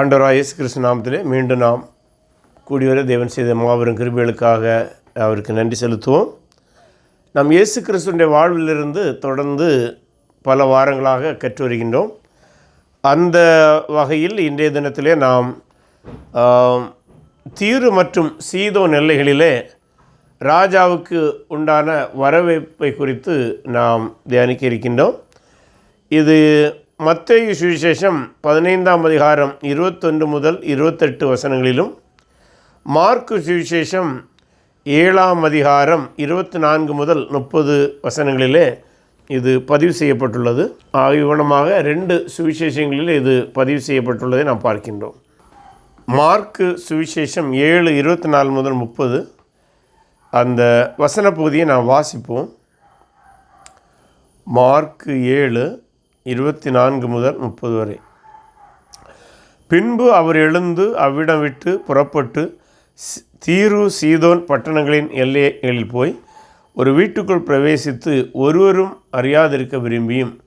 ஆண்டவராக இயேசு கிறிஸ்து நாமத்திலே மீண்டும் நாம் கூடிவர தேவன் செய்த மாபெரும் கிருபிகளுக்காக அவருக்கு நன்றி செலுத்துவோம். நாம் இயேசு கிறிஸ்துடைய வாழ்விலிருந்து தொடர்ந்து பல வாரங்களாக கற்று வருகின்றோம். அந்த வகையில் இன்றைய தினத்திலே நாம் தீரு மற்றும் சீதோ நெல்லைகளிலே ராஜாவுக்கு உண்டான வரவேற்பை குறித்து நாம் தியானிக்க இருக்கின்றோம். இது மத்திய சுவிசேஷம் பதினைந்தாம் அதிகாரம் இருபத்தொன்று முதல் இருபத்தெட்டு வசனங்களிலும் மார்க்கு சுவிசேஷம் ஏழாம் அதிகாரம் இருபத்தி நான்கு முதல் முப்பது வசனங்களிலே இது பதிவு செய்யப்பட்டுள்ளது. ஆகியவனமாக ரெண்டு சுவிசேஷங்களில் இது பதிவு செய்யப்பட்டுள்ளதை நாம் பார்க்கின்றோம். மார்க்கு சுவிசேஷம் ஏழு இருபத்தி நாலு முதல் முப்பது. அந்த வசன பகுதியை நாம் வாசிப்போம். மார்க்கு ஏழு இருபத்தி நான்கு முதல் முப்பது வரை. பின்பு அவர் எழுந்து அவ்விடம் விட்டு புறப்பட்டு தீரு சீதோன் பட்டணங்களின் எல்லைகளில் போய் ஒரு வீட்டுக்குள் பிரவேசித்து ஒருவரும் அறியாதிருக்க விரும்பியும்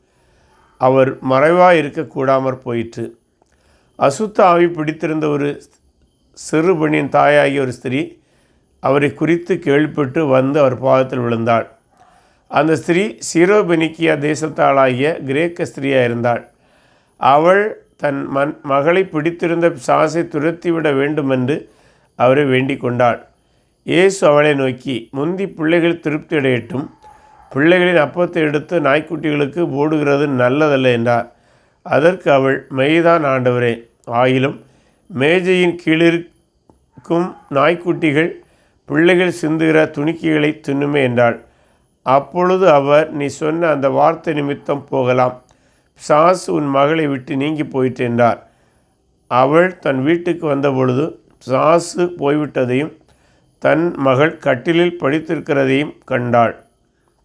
அவர் மறைவாக இருக்கக்கூடாமற் போயிற்று. அசுத்த ஆவி பிடித்திருந்த ஒரு சிறுபெண்ணின் தாயாகிய ஒரு ஸ்திரீ அவரை குறித்து கேள்விப்பட்டு வந்து அவர் பாதத்தில் விழுந்தாள். அந்த ஸ்திரீ சீரோபெனிக்கியா தேசத்தாளாகிய கிரேக்க ஸ்திரீயாக இருந்தாள். அவள் தன் மன் மகளை பிடித்திருந்த சாசை துரத்திவிட வேண்டுமென்று அவரை வேண்டிக் கொண்டாள். இயேசு அவளை நோக்கி முந்தி பிள்ளைகள் திருப்தி அடையட்டும் பிள்ளைகளின் அப்பத்தை எடுத்து நாய்க்குட்டிகளுக்கு போடுகிறது நல்லதல்ல என்றார். அதற்கு அவள் மெய்தான் ஆண்டவரே ஆயிலும் மேஜையின் கீழிருக்கும் நாய்க்குட்டிகள் பிள்ளைகள் சிந்துகிற துணிக்கைகளை தின்னுமே என்றாள். அப்பொழுது அவர் நீ சொன்ன அந்த வார்த்தை நிமித்தம் போகலாம். சாஸ் உன் மகளை விட்டு நீங்கி போயிற்று என்றார். அவள் தன் வீட்டுக்கு வந்தபொழுது சாசு போய்விட்டதையும் தன் மகள் கட்டிலில் படித்திருக்கிறதையும் கண்டாள்.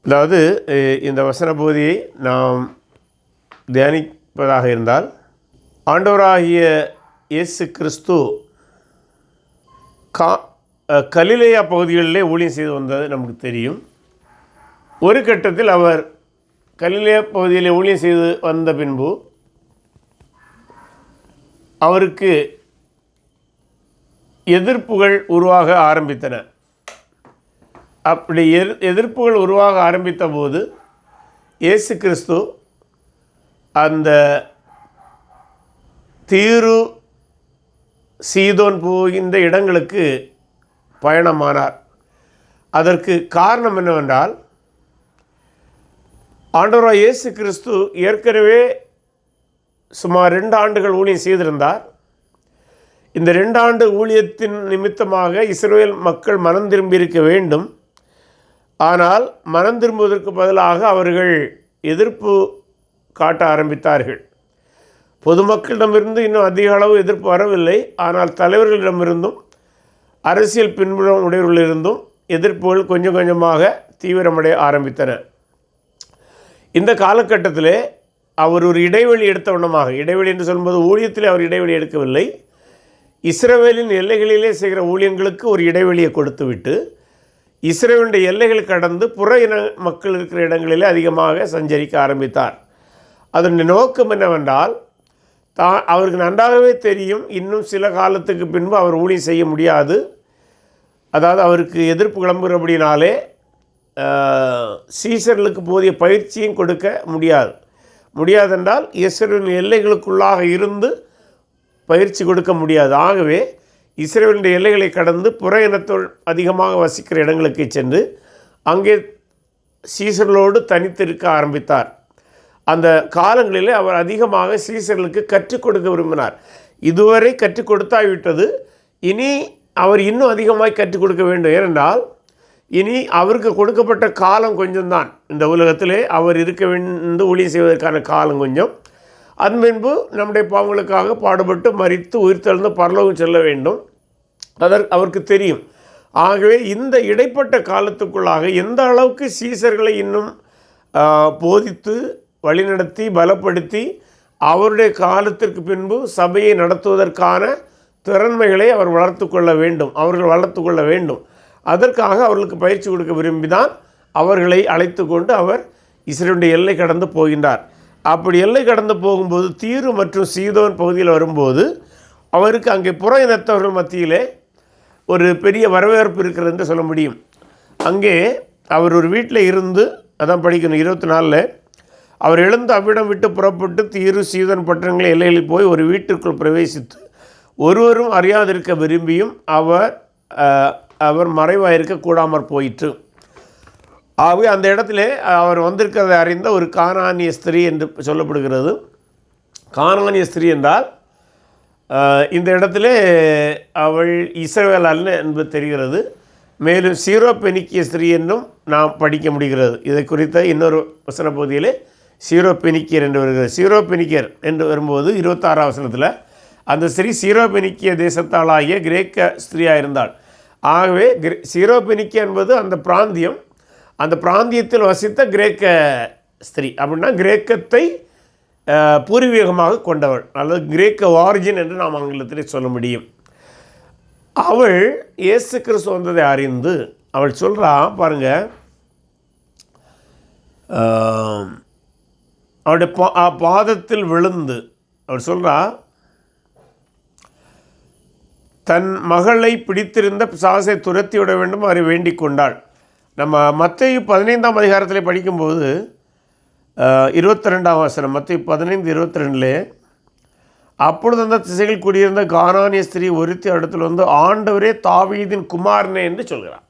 அதாவது இந்த வசன பகுதியை நாம் தியானிப்பதாக இருந்தால் ஆண்டவராகிய இயேசு கிறிஸ்து கா கலிலேயா பகுதிகளிலே ஊழியம் செய்து வந்தது நமக்கு தெரியும். ஒரு கட்டத்தில் அவர் கலிலே பகுதியில் ஊழியம் செய்து வந்த பின்பு அவருக்கு எதிர்ப்புகள் உருவாக ஆரம்பித்தன. அப்படி எதிர் எதிர்ப்புகள் உருவாக ஆரம்பித்த போது இயேசு கிறிஸ்து அந்த தீரு சீதோன் போகின்ற இடங்களுக்கு பயணமானார். அதற்கு காரணம் என்னவென்றால் ஆண்டவராக இயேசு கிறிஸ்து ஏற்கனவே சுமார் ரெண்டு ஆண்டுகள் ஊழியம் செய்திருந்தார். இந்த ரெண்டு ஆண்டு ஊழியத்தின் நிமித்தமாக இஸ்ரேல் மக்கள் மனம் திரும்பியிருக்க வேண்டும். ஆனால் மனம் திரும்புவதற்கு பதிலாக அவர்கள் எதிர்ப்பு காட்ட ஆரம்பித்தார்கள். பொதுமக்களிடமிருந்து இன்னும் அதிக அளவு எதிர்ப்பு வரவில்லை. ஆனால் தலைவர்களிடமிருந்தும் அரசியல் பின்புலம் உடையவர்களிருந்தும் எதிர்ப்புகள் கொஞ்சம் கொஞ்சமாக தீவிரமடைய ஆரம்பித்தன. இந்த காலகட்டத்தில் அவர் ஒரு இடைவெளி எடுத்த இடைவெளி என்று சொல்லும்போது ஊழியத்தில் அவர் இடைவெளி எடுக்கவில்லை. இஸ்ரவேலின் எல்லைகளிலே செய்கிற ஊழியங்களுக்கு ஒரு இடைவெளியை கொடுத்துவிட்டு இஸ்ரேலுடைய எல்லைகள் கடந்து புற இன மக்கள் இருக்கிற இடங்களிலே அதிகமாக சஞ்சரிக்க ஆரம்பித்தார். அதனுடைய நோக்கம் என்னவென்றால் தா அவருக்கு நன்றாகவே தெரியும் இன்னும் சில காலத்துக்கு பின்பு அவர் ஊழியம் செய்ய முடியாது. அதாவது அவருக்கு எதிர்ப்பு கிளம்புகிறபடினாலே சீசர்களுக்கு போதிய பயிற்சியும் கொடுக்க முடியாது. முடியாதென்றால் இஸ்ரேலின் எல்லைகளுக்குள்ளாக இருந்து பயிற்சி கொடுக்க முடியாது. ஆகவே இஸ்ரேலுடைய எல்லைகளை கடந்து புற இனத்தோல் அதிகமாக வசிக்கிற இடங்களுக்கு சென்று அங்கே சீசர்களோடு தனித்திருக்க ஆரம்பித்தார். அந்த காலங்களிலே அவர் அதிகமாக சீசர்களுக்கு கற்றுக் கொடுக்க விரும்பினார். இதுவரை கற்றுக் கொடுத்தாய்விட்டது இனி அவர் இன்னும் அதிகமாக கற்றுக் கொடுக்க வேண்டும். ஏனென்றால் இனி அவருக்கு கொடுக்கப்பட்ட காலம் கொஞ்சம்தான். இந்த உலகத்திலே அவர் இருக்க வேண்டும் ஊழியம் செய்வதற்கான காலம் கொஞ்சம். அதன் பின்பு நம்முடைய பாவங்களுக்காக பாடுபட்டு மறித்து உயிர்த்தெழுந்து பரலோகம் செல்ல வேண்டும். அதற்கு அவருக்கு தெரியும். ஆகவே இந்த இடைப்பட்ட காலத்துக்குள்ளாக எந்த அளவுக்கு சீசர்களை இன்னும் போதித்து வழிநடத்தி பலப்படுத்தி அவருடைய காலத்திற்கு பின்பு சபையை நடத்துவதற்கான திறன்மைகளை அவர் வளர்த்து கொள்ள வேண்டும். அவர்கள் வளர்த்து கொள்ள வேண்டும். அதற்காக அவர்களுக்கு பயிற்சி கொடுக்க விரும்பிதான் அவர்களை அழைத்து கொண்டு அவர் இஸ்ரேலுடைய எல்லை கடந்து போகின்றார். அப்படி எல்லை கடந்து போகும்போது தீரு மற்றும் சீதோன் பகுதியில் வரும்போது அவருக்கு அங்கே புற இனத்தவர்கள் மத்தியிலே ஒரு பெரிய வரவேற்பு இருக்கிறது என்று சொல்ல முடியும். அங்கே அவர் ஒரு வீட்டில் இருந்து அதான் படிக்கணும் இருபத்தி நாலில் அவர் எழுந்து அவ்விடம் விட்டு புறப்பட்டு தீரு சீதன் பட்டணங்களை எல்லைகளில் போய் ஒரு வீட்டிற்குள் பிரவேசித்து ஒருவரும் அறியாதிருக்க விரும்பியும் அவர் அவர் மறைவாயிருக்க கூடாமற் போயிற்று. ஆகவே அந்த இடத்துல அவர் வந்திருக்கிறதை அறிந்த ஒரு காணானிய ஸ்திரீ என்று சொல்லப்படுகிறது. காணானிய ஸ்திரீ என்றால் இந்த இடத்துல அவள் இஸ்ரவேல் அல்ல என்பது தெரிகிறது. மேலும் சீரோ பெனிக்கிய ஸ்திரீ என்றும் நாம் படிக்க முடிகிறது. இதை குறித்த இன்னொரு வசன பகுதியிலே சீரோ பெனிக்கியர் என்று வருகிறது. சீரோ பெனிக்கியர் என்று வரும்போது இருபத்தாறாம் வசனத்தில் அந்த ஸ்திரீ சீரோ பெனிக்கிய தேசத்தாளாகிய கிரேக்க ஸ்திரீயாக இருந்தாள் ஆகவே கிரே என்பது அந்த பிராந்தியம். அந்த பிராந்தியத்தில் வசித்த கிரேக்க ஸ்திரீ. அப்படின்னா கிரேக்கத்தை பூர்வீகமாக கொண்டவள். அல்லது கிரேக்க ஆரிஜின் என்று நாம் ஆங்கிலத்திலே சொல்ல முடியும். அவள் இயேசு கிறிஸ்து வந்ததை அறிந்து அவள் சொல்கிறா பாருங்க. அவளுடைய பா பாதத்தில் விழுந்து அவள் சொல்கிறா தன் மகளை பிடித்திருந்த பிசாசை துரத்தி விட வேண்டும் அவரை வேண்டிக் கொண்டாள். நம்ம மத்திய பதினைந்தாம் அதிகாரத்தில் படிக்கும்போது இருபத்தி ரெண்டாம் வசனம் மத்திய பதினைந்து இருபத்தி ரெண்டுலே அப்பொழுது அந்த திசைகள் குடியிருந்த கானானிய ஸ்திரீ ஒருத்தி இடத்துல வந்து ஆண்டவரே தாவீதின் குமாரனே என்று சொல்கிறார்.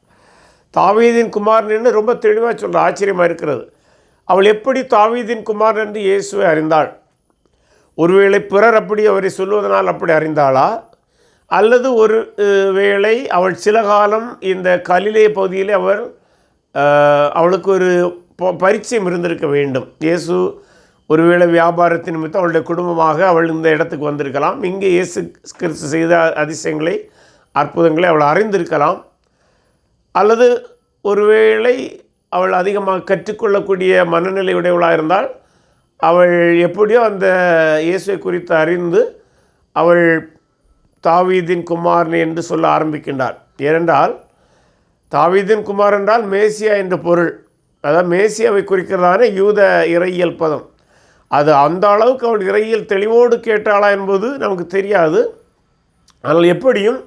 தாவீதின் குமாரனேன்னு ரொம்ப தெளிவாக சொல்கிற ஆச்சரியமாக இருக்கிறது. அவள் எப்படி தாவீதின் குமாரன் என்று இயேசுவை அறிந்தாள்? ஒருவேளை பிறர் அப்படி அவரை சொல்வதனால் அப்படி அறிந்தாளா? அல்லது ஒரு வேளை அவள் சில காலம் இந்த கலிலே பகுதியிலே அவர் அவளுக்கு ஒரு ப- பரிச்சயம் இருந்திருக்க வேண்டும். இயேசு ஒருவேளை வியாபாரத்தின் நிமித்தம் அவளுடைய குடும்பமாக அவள் இந்த இடத்துக்கு வந்திருக்கலாம். இங்கே இயேசு கிறிஸ்து செய்த அதிசயங்களை அற்புதங்களை அவள் அறிந்திருக்கலாம். அல்லது ஒருவேளை அவள் அதிகமாக கற்றுக்கொள்ளக்கூடிய மனநிலை உடையவளாக இருந்தால் அவள் எப்படியோ அந்த இயேசுவை குறித்து அறிந்து அவள் தாவீதின் குமாரன் என்று சொல்ல ஆரம்பிக்கின்றார். ஏனென்றால் தாவீதின் குமார் என்றால் மேசியா என்ற பொருள். அதாவது மேசியாவை குறிக்கிறதான யூத இறையியல் பதம். அது அந்த அளவுக்கு அவள் இறையியல் தெளிவோடு கேட்டாளா என்பது நமக்கு தெரியாது. ஆனால் எப்படியும்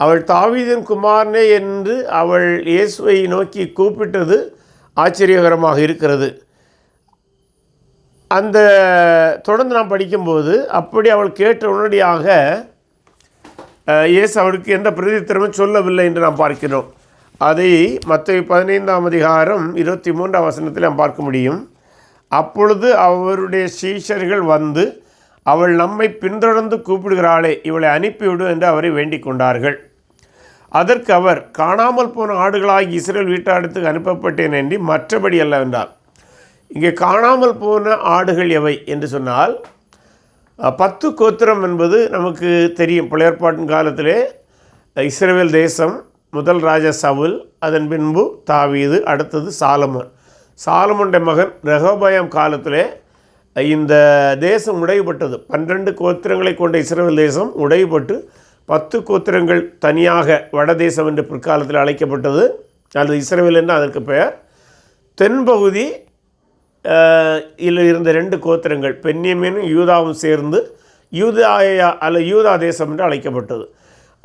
அவள் தாவீதின் குமாரனே என்று அவள் இயேசுவை நோக்கி கூப்பிட்டது ஆச்சரியகரமாக இருக்கிறது. அந்த தொடர்ந்து நாம் படிக்கும்போது அப்படி அவள் கேட்ட உடனடியாக இயேசு அவருக்கு எந்த பிரதித்திரமும் சொல்லவில்லை என்று நாம் பார்க்கிறோம். அதை மற்ற பதினைந்தாம் அதிகாரம் இருபத்தி மூன்றாம் வசனத்தில் நாம் பார்க்க முடியும். அப்பொழுது அவருடைய சீஷர்கள் வந்து அவள் நம்மை பின்தொடர்ந்து கூப்பிடுகிறாளே இவளை அனுப்பிவிடும் என்று அவரை வேண்டிக் கொண்டார்கள். அதற்கு அவர் காணாமல் போன ஆடுகளாகி இஸ்ரேல் வீட்டாடத்துக்கு அனுப்பப்பட்டேன் என்று மற்றபடி அல்ல என்றார். இங்கே காணாமல் போன ஆடுகள் எவை? என்று சொன்னால் பத்து கோத்திரம் என்பது நமக்கு தெரியும். பழையற்பாட்டின் காலத்திலே இஸ்ரேல் தேசம் முதல் ராஜா சவுல் அதன் பின்பு தாவீது அடுத்தது சாலமன். சாலமுண்ட மகன் ரெகோபயம் காலத்திலே இந்த தேசம் உடைபட்டது. பன்னிரண்டு கோத்திரங்களை கொண்ட இஸ்ரேல் தேசம் உடைபட்டு பத்து கோத்திரங்கள் தனியாக வடதேசம் என்று பிற்காலத்தில் அழைக்கப்பட்டது. அல்லது இஸ்ரேல் என்று அதற்கு பெயர். தென்பகுதி இதில் இருந்த ரெண்டு கோத்திரங்கள் பென்யமீனும் யூதாவும் சேர்ந்து யூதாயா அல்ல யூதா தேசம் என்று அழைக்கப்பட்டது.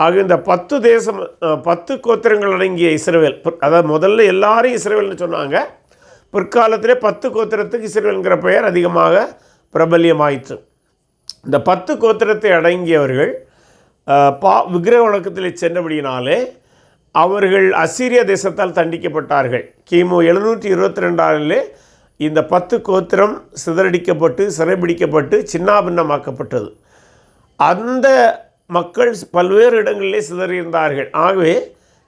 ஆக இந்த பத்து தேசம் பத்து கோத்திரங்கள் அடங்கிய இஸ்ரேல் அதாவது முதல்ல எல்லாரும் இஸ்ரேல்னு சொன்னாங்க. பிற்காலத்திலே பத்து கோத்திரத்துக்கு இஸ்ரேல்ங்கிற பெயர் அதிகமாக பிரபல்யமாயிற்று. இந்த பத்து கோத்திரத்தை அடங்கியவர்கள் பா விக்கிரக வழக்கத்தில் சென்றபடியினாலே அவர்கள் அசீரிய தேசத்தால் தண்டிக்கப்பட்டார்கள். கிமு எழுநூற்றி இருபத்தி ரெண்டாறிலே இந்த பத்து கோத்திரம் சிதறடிக்கப்பட்டு சிறைபிடிக்கப்பட்டு சின்னாபின்னமாக்கப்பட்டது. அந்த மக்கள் பல்வேறு இடங்களிலே சிதறியிருந்தார்கள். ஆகவே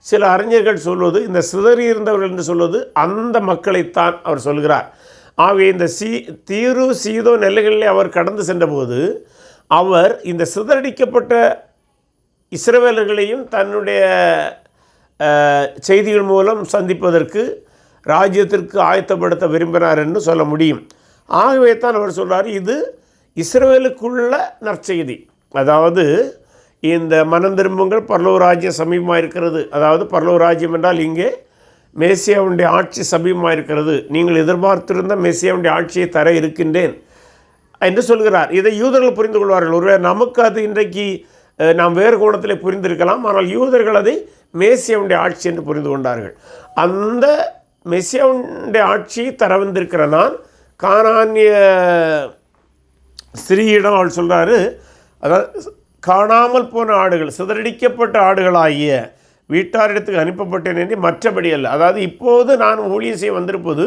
சில அறிஞர்கள் சொல்வது இந்த சிதறியிருந்தவர்கள் என்று சொல்வது அந்த மக்களைத்தான் அவர் சொல்கிறார். ஆகவே இந்த சீ தீரு சீதோ நெல்லைகளிலே அவர் கடந்து சென்றபோது அவர் இந்த சிதறடிக்கப்பட்ட இஸ்ரவேலர்களையும் தன்னுடைய செய்திகள் மூலம் சந்திப்பதற்கு ராஜ்யத்திற்கு ஆயத்தப்படுத்த விரும்பினார் என்று சொல்ல முடியும். ஆகவே தான் அவர் சொல்கிறார் இது இஸ்ரேலுக்குள்ள நற்செய்தி. அதாவது இந்த மனம் திரும்புங்கள் பரலோக ராஜ்யம் சமீபமாக இருக்கிறது அதாவது பரலோக ராஜ்யம் என்றால் இங்கே மேசியாவுடைய ஆட்சி சமீபமாக இருக்கிறது நீங்கள் எதிர்பார்த்திருந்த மேசியாவுடைய ஆட்சியை தர இருக்கின்றேன் என்று சொல்கிறார். இதை யூதர்கள் புரிந்து கொள்வார்கள். ஒருவேளை நமக்கு அது இன்றைக்கு நாம் வேறு கோணத்தில் புரிந்திருக்கலாம். ஆனால் யூதர்கள் அதை மேசியாவுடைய ஆட்சி என்று புரிந்து கொண்டார்கள். அந்த மெசியாவுடைய ஆட்சி தர வந்திருக்கிற நான் ஸ்திரீயிடம் அவள் சொல்கிறாரு அதாவது காணாமல் போன ஆடுகள் சிதறடிக்கப்பட்ட ஆடுகளாகிய வீட்டாரிடத்துக்கு அனுப்பப்பட்டேன் என்று மற்றபடி அல்ல. அதாவது இப்போது நான் ஊழியம் செய்ய வந்திருப்பது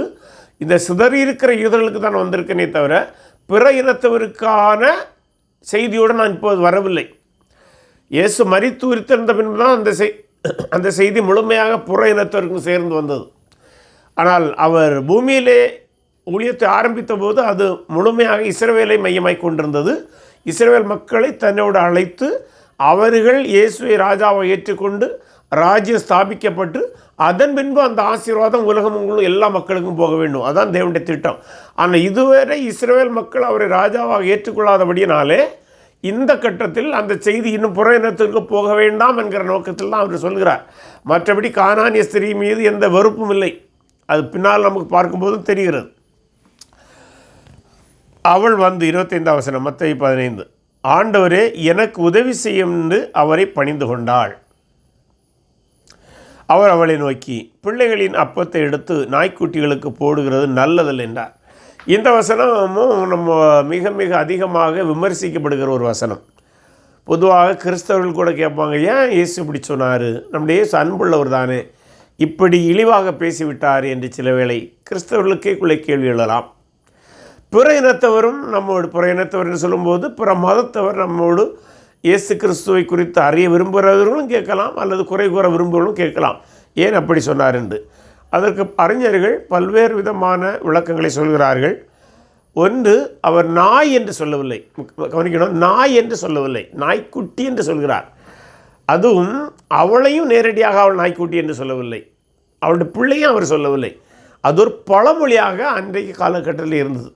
இந்த சிதறி இருக்கிற யூதர்களுக்கு தான் வந்திருக்கேனே தவிர பிற இனத்தவருக்கான செய்தியோடு நான் இப்போது வரவில்லை. இயேசு மரித்து உரித்திருந்த பின்பு தான் அந்த செய் அந்த செய்தி முழுமையாக புற இனத்தவருக்கும் சேர்ந்து வந்தது. ஆனால் அவர் பூமியிலே ஊழியத்தை ஆரம்பித்த போது அது முழுமையாக இஸ்ரவேலை மையமாய் கொண்டிருந்தது. இஸ்ரேல் மக்களை தன்னோடு அழைத்து அவர்கள் இயேசுவை ராஜாவை ஏற்றுக்கொண்டு ராஜ்யம் ஸ்தாபிக்கப்பட்டு அதன் பின்பு அந்த ஆசீர்வாதம் உலகம் உங்களும் எல்லா மக்களுக்கும் போக வேண்டும். அதான் தேவனுடைய திட்டம். ஆனால் இதுவரை இஸ்ரேல் மக்கள் அவரை ராஜாவாக ஏற்றுக்கொள்ளாதபடியினாலே இந்த கட்டத்தில் அந்த செய்தி இன்னும் புற இனத்திற்கு போக வேண்டாம் என்கிற நோக்கத்தில் தான் அவர் சொல்கிறார். மற்றபடி கானானிய ஸ்திரீ மீது எந்த வெறுப்பும் இல்லை. அது பின்னால் நமக்கு பார்க்கும்போதும் தெரிகிறது. அவள் வந்து இருபத்தைந்தாம் வசனம் மத்தை பதினைந்து. ஆண்டவரே எனக்கு உதவி செய்யும் என்று அவரை பணிந்து கொண்டாள். அவர் அவளை நோக்கி பிள்ளைகளின் அப்பத்தை எடுத்து நாய்க்குட்டிகளுக்கு போடுகிறது நல்லதில்லை என்றார். இந்த வசனமும் நம்ம மிக மிக அதிகமாக விமர்சிக்கப்படுகிற ஒரு வசனம். பொதுவாக கிறிஸ்தவர்கள் கூட கேட்பாங்க ஏன் இயேசு இப்படி சொன்னார்? நம்முடைய இயேசு அன்புள்ளவர் தானே. இப்படி இழிவாக பேசிவிட்டார் என்று சில வேளை கிறிஸ்தவர்களுக்கே குள்ளே கேள்வி எழலாம் பிற இனத்தவரும் நம்மோடு பிற இனத்தவர் என்று சொல்லும்போது பிற மதத்தவர் நம்மோடு இயேசு கிறிஸ்துவை குறித்து அறிய விரும்புகிறவர்களும் கேட்கலாம் அல்லது குறை கூற விரும்புகிறவர்களும் கேட்கலாம். ஏன் அப்படி சொன்னார் என்று? அதற்கு அறிஞர்கள் பல்வேறு விதமான விளக்கங்களை சொல்கிறார்கள். ஒன்று அவர் நாய் என்று சொல்லவில்லை. கவனிக்கணும் நாய் என்று சொல்லவில்லை. நாய்க்குட்டி என்று சொல்கிறார். அதுவும் அவளையும் நேரடியாக அவள் நாய்க்குட்டி என்று சொல்லவில்லை. அவளுடைய பிள்ளையும் அவர் சொல்லவில்லை. அது ஒரு பழமொழியாக அன்றைக்கு காலகட்டத்தில் இருந்தது.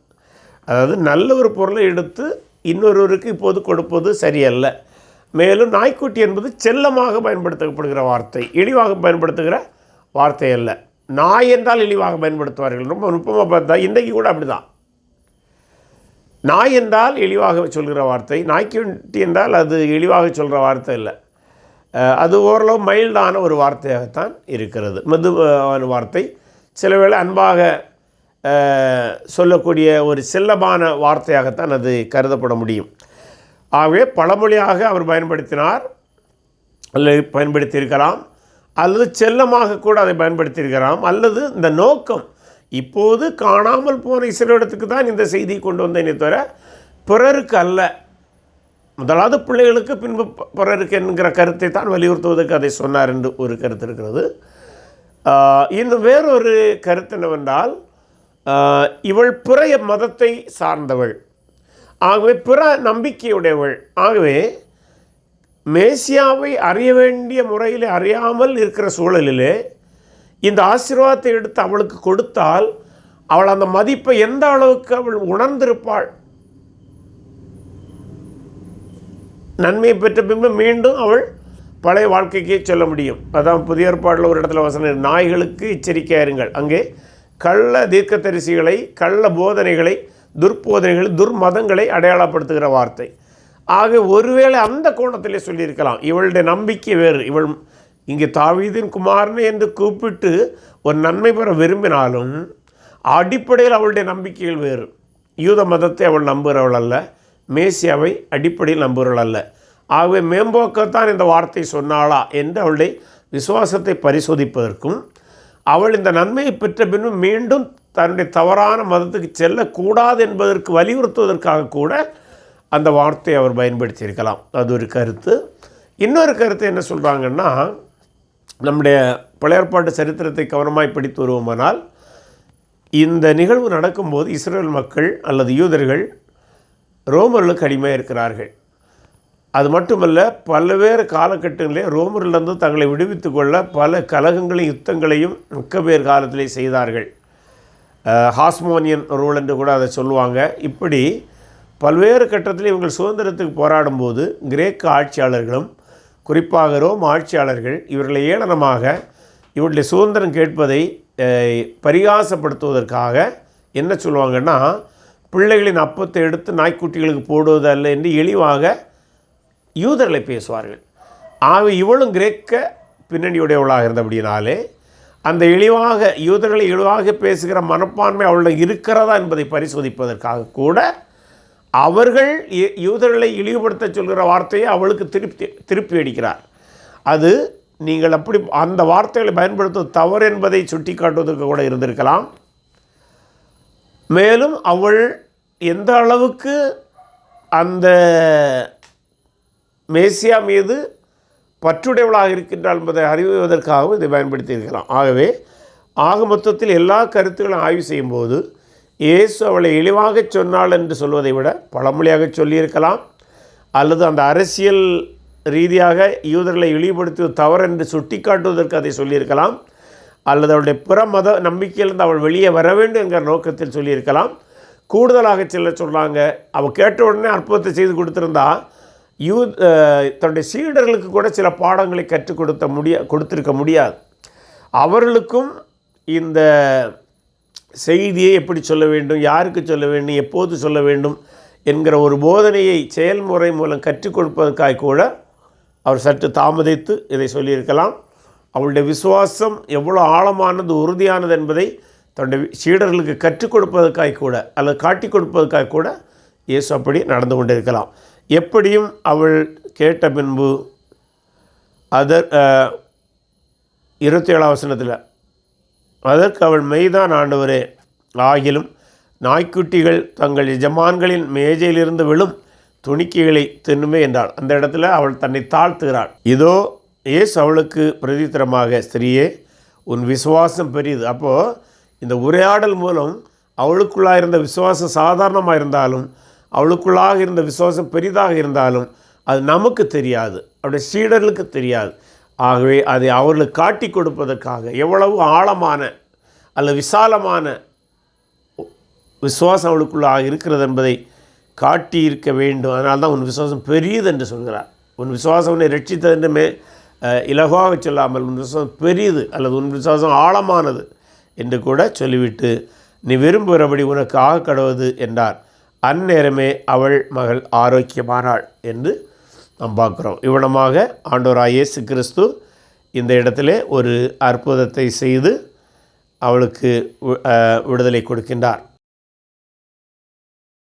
அதாவது நல்ல ஒரு பொருளை எடுத்து இன்னொருவருக்கு இப்போது கொடுப்பது சரியல்ல. மேலும் நாய்க்குட்டி என்பது செல்லமாக பயன்படுத்தப்படுகிற வார்த்தை இழிவாக பயன்படுத்துகிற வார்த்தை அல்ல. நாய் என்றால் இழிவாக பயன்படுத்துவார்கள். ரொம்ப நுட்பமாக பார்த்தா இன்றைக்கு கூட அப்படிதான். நாய் என்றால் இழிவாக சொல்கிற வார்த்தை நாய்க்குட்டி என்றால் அது இழிவாக சொல்கிற வார்த்தை இல்லை அது ஓரளவு மைல்டான ஒரு வார்த்தையாகத்தான் இருக்கிறது. மெதுவான வார்த்தை. சில வேளை அன்பாக சொல்லக்கூடிய ஒரு செல்லமான வார்த்தையாகத்தான் அது கருதப்பட முடியும். ஆகவே பழமொழியாக அவர் பயன்படுத்தினார் அல்லது பயன்படுத்தியிருக்கலாம் அல்லது செல்லமாக கூட அதை பயன்படுத்தியிருக்கலாம் அல்லது இந்த நோக்கம் இப்போது காணாமல் போன இஸ்ரேலிடத்துக்கு தான் இந்த செய்தியை கொண்டு வந்தேனே தவிர பிறருக்கு அல்ல. முதலாவது பிள்ளைகளுக்கு பின்பு பிறருக்கு என்கிற கருத்தை தான் வலியுறுத்துவதற்கு அதை சொன்னார் என்று ஒரு கருத்து இருக்கிறது. இன்னும் வேறொரு கருத்து என்னவென்றால் இவள் பிற மதத்தை சார்ந்தவள். ஆகவே பிற நம்பிக்கையுடையவள். ஆகவே மேசியாவை அறிய வேண்டிய முறையில் அறியாமல் இருக்கிற சூழலிலே இந்த ஆசீர்வாதத்தை எடுத்து அவளுக்கு கொடுத்தால் அவள் அந்த மதிப்பை எந்த அளவுக்கு அவள் உணர்ந்திருப்பாள் நன்மையை பெற்ற பின்பு மீண்டும் அவள் பழைய வாழ்க்கைக்கே சொல்ல முடியும். அதான் புதிய ஏற்பாடில் ஒரு இடத்துல வசனம் நாய்களுக்கு எச்சரிக்கையாருங்கள் அங்கே கள்ள தீர்க்கதரிசிகளை கள்ள போதனைகளை துர்போதனைகளை துர்மதங்களை அடையாளப்படுத்துகிற வார்த்தை. ஆக ஒருவேளை அந்த கோணத்திலே சொல்லியிருக்கலாம். இவளுடைய நம்பிக்கை வேறு. இவள் இங்கே தாவீதின் குமாரன் என்று கூப்பிட்டு ஒரு நன்மை பெற விரும்பினாலும் அடிப்படையில் அவளுடைய நம்பிக்கைகள் வேறு. யூத மதத்தை அவள் நம்புகிறவள் அல்ல. மேசியாவை அடிப்படையில் நம்புகிறவள் அல்ல. ஆகவே மேம்போக்கத்தான் இந்த வார்த்தை சொன்னாளா என்று அவளுடைய விசுவாசத்தை பரிசோதிப்பதற்கும் அவள் இந்த நன்மையை பெற்ற பின்பு மீண்டும் தன்னுடைய தவறான மதத்துக்கு செல்லக்கூடாது என்பதற்கு வலியுறுத்துவதற்காக கூட அந்த வார்த்தையை அவர் பயன்படுத்தியிருக்கலாம். அது ஒரு கருத்து. இன்னொரு கருத்து என்ன சொல்கிறாங்கன்னா நம்முடைய பழையற்பாட்டு சரித்திரத்தை கவனமாய் படித்து வருவோமானால் இந்த நிகழ்வு நடக்கும்போது இஸ்ரேல் மக்கள் அல்லது யூதர்கள் ரோமர்களுக்கு அடிமையாக இருக்கிறார்கள். அது மட்டுமல்ல பல்வேறு காலகட்டங்களிலே ரோமர்களிருந்து தங்களை விடுவித்து கொள்ள பல கலகங்களையும் யுத்தங்களையும் மிக்க பேர் காலத்திலே செய்தார்கள். ஹாஸ்மோனியன் ரூல் என்று கூட அதை சொல்லுவாங்க. இப்படி பல்வேறு கட்டத்தில் இவங்கள் சுதந்திரத்துக்கு போராடும்போது கிரேக்க ஆட்சியாளர்களும் குறிப்பாக ரோம் ஆட்சியாளர்கள் இவர்களை ஏளனமாக இவருடைய சுதந்திரம் கேட்பதை பரிகாசப்படுத்துவதற்காக என்ன சொல்லுவாங்கன்னா பிள்ளைகளின் அப்பத்தை எடுத்து நாய்க்குட்டிகளுக்கு போடுவது அல்ல என்று இழிவாக யூதர்களை பேசுவார்கள். ஆக இவளும் கிரேக்க பின்னணியுடையவளாக இருந்தபடினாலே அந்த இழிவாக யூதர்களை இழிவாக பேசுகிற மனப்பான்மை அவளிடம் இருக்கிறதா என்பதை பரிசோதிப்பதற்காக கூட அவர்கள் யூதர்களை இழிவுபடுத்த சொல்கிற வார்த்தையை அவளுக்கு திருப்பி திருப்பி அடிக்கிறார் அது நீங்கள் அப்படி அந்த வார்த்தைகளை பயன்படுத்துவது தவறு என்பதை சுட்டி காட்டுவதற்கு கூட இருந்திருக்கலாம். மேலும் அவள் எந்த அளவுக்கு அந்த மேசியா மீது பற்றுடையவளாக இருக்கின்றாள் என்பதை அறிவுவதற்காகவும் இதை பயன்படுத்தியிருக்கலாம். ஆகவே ஆக மொத்தத்தில் எல்லா கருத்துக்களும் ஆய்வு செய்யும்போது இயேசு அவளை இழிவாக சொன்னாள் என்று சொல்வதை விட பழமொழியாக சொல்லியிருக்கலாம் அல்லது அந்த அரசியல் ரீதியாக யூதர்களை இழிவுபடுத்துவது தவறு என்று சுட்டிக்காட்டுவதற்கு அதை சொல்லியிருக்கலாம். அல்லது அவளுடைய பிற மத நம்பிக்கையிலிருந்து அவள் வெளியே வர வேண்டும் என்கிற நோக்கத்தில் சொல்லியிருக்கலாம். கூடுதலாக சில சொன்னாங்க அவள் கேட்ட உடனே அற்புதத்தை செய்து கொடுத்துருந்தா யூ தன்னுடைய சீடர்களுக்கு கூட சில பாடங்களை கற்றுக் கொடுத்த முடிய கொடுத்துருக்க முடியாது. அவர்களுக்கும் இந்த செய்தியை எப்படி சொல்ல வேண்டும் யாருக்கு சொல்ல வேண்டும் எப்போது சொல்ல வேண்டும் என்கிற ஒரு போதனையை செயல்முறை மூலம் கற்றுக் கொடுப்பதற்காக கூட அவர் சற்று தாமதித்து இதை சொல்லியிருக்கலாம். அவளுடைய விசுவாசம் எவ்வளோ ஆழமானது உறுதியானது என்பதை தன்னுடைய சீடர்களுக்கு கற்றுக் கொடுப்பதற்காக கூட அல்லது காட்டி கொடுப்பதற்காக கூட இயேசு அப்படி நடந்து கொண்டிருக்கலாம். எப்படியும் அவள் கேட்ட பின்பு அதர் இருபத்தி ஏழாம் வசனத்தில் அதற்கு அவள் மெய்தான் ஆண்டவரே ஆகிலும் நாய்க்குட்டிகள் தங்கள் எஜமான்களின் மேஜையிலிருந்து விழும் துணிக்கைகளை தின்னுமே என்றாள். அந்த இடத்துல அவள் தன்னை தாழ்த்துகிறாள். இதோ இயேசு அவளுக்கு பிரதித்திரமாக ஸ்திரியே உன் விசுவாசம் பெரியது. அப்போது இந்த உரையாடல் மூலம் அவளுக்குள்ளாக இருந்த விசுவாசம் சாதாரணமாக இருந்தாலும் அவளுக்குள்ளாக இருந்த விசுவாசம் பெரிதாக இருந்தாலும் அது நமக்கு தெரியாது. அவருடைய சீடர்களுக்கு தெரியாது. ஆகவே அதை அவர்களுக்கு காட்டி கொடுப்பதற்காக எவ்வளவு ஆழமான அல்ல விசாலமான விசுவாசம் அவளுக்குள்ளாக இருக்கிறது என்பதை காட்டி இருக்க வேண்டும். அதனால்தான் உன் விசுவாசம் பெரியது என்று சொல்கிறார். உன் விசுவாசம் உன்னை ரட்சித்தது என்று மே இலகுவாக சொல்லாமல் உன் விசுவாசம் பெரியது அல்லது உன் விசுவாசம் ஆழமானது என்று கூட சொல்லிவிட்டு நீ விரும்புகிறபடி உனக்கு ஆக கடவுது என்றார். அந்நேரமே அவள் மகள் ஆரோக்கியமானாள் என்று நாம் பார்க்குறோம். இவ்வளமாக ஆண்டவராய் இயேசு கிறிஸ்து இந்த இடத்திலே ஒரு அற்புதத்தை செய்து அவளுக்கு விடுதலை கொடுக்கின்றார்.